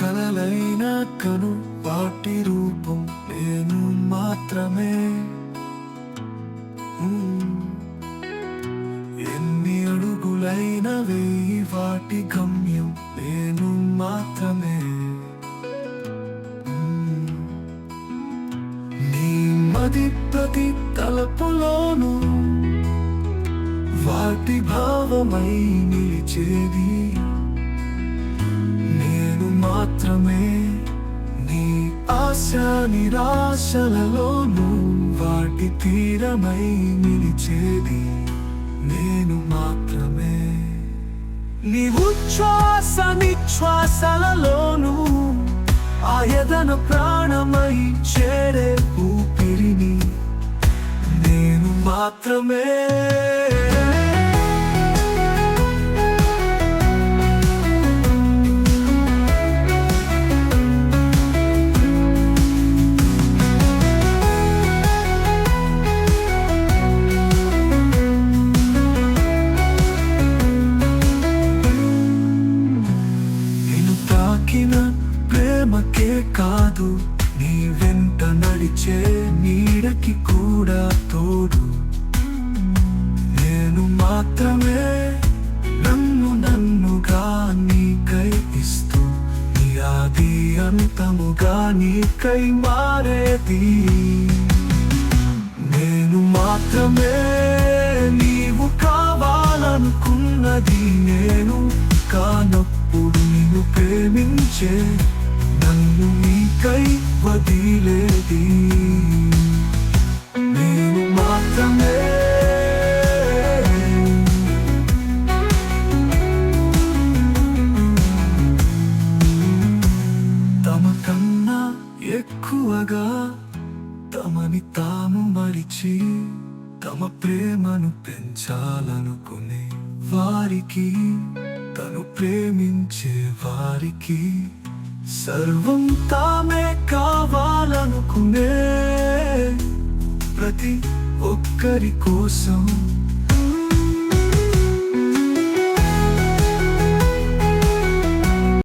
కలలైన కను వాటి రూపం నేను మాత్రమే. ఎన్ని అడుగులైన వేయి వాటి గమ్యం నేను మాత్రమే. నీ మది ప్రతి తలపులోను వాటి భావమై నిలిచేది నిరాశలలోను వాటి తీరమై నిలిచేది నేను మాత్రమే. నీ ఉచ్ఛ్వాస నిశ్వాసలలోను ఆయదన ప్రాణమై చేరే ఊపిరిని నేను మాత్రమే. తాకిన ప్రేమకే కాదు నీ వెంట నడిచే నీడకి కూడా తోడు. నేను మాత్రమే నన్ను నన్నుగా నీకై ఇస్తూ నీ ఆది అంతముగా నీకై మారేది. నేను మాత్రమే నీవు కావాలనుకున్నది నే ప్రేమించే నన్ను నీకై వదిలేది. నేను మాత్రమే. తమ కన్నా ఎక్కువగా తమని తాము మరిచి తమ ప్రేమను పెంచాలనుకునే వారికి తను ప్రేమించే వారికి సర్వం తామే కావాలనుకునే ప్రతి ఒక్కరి కోసం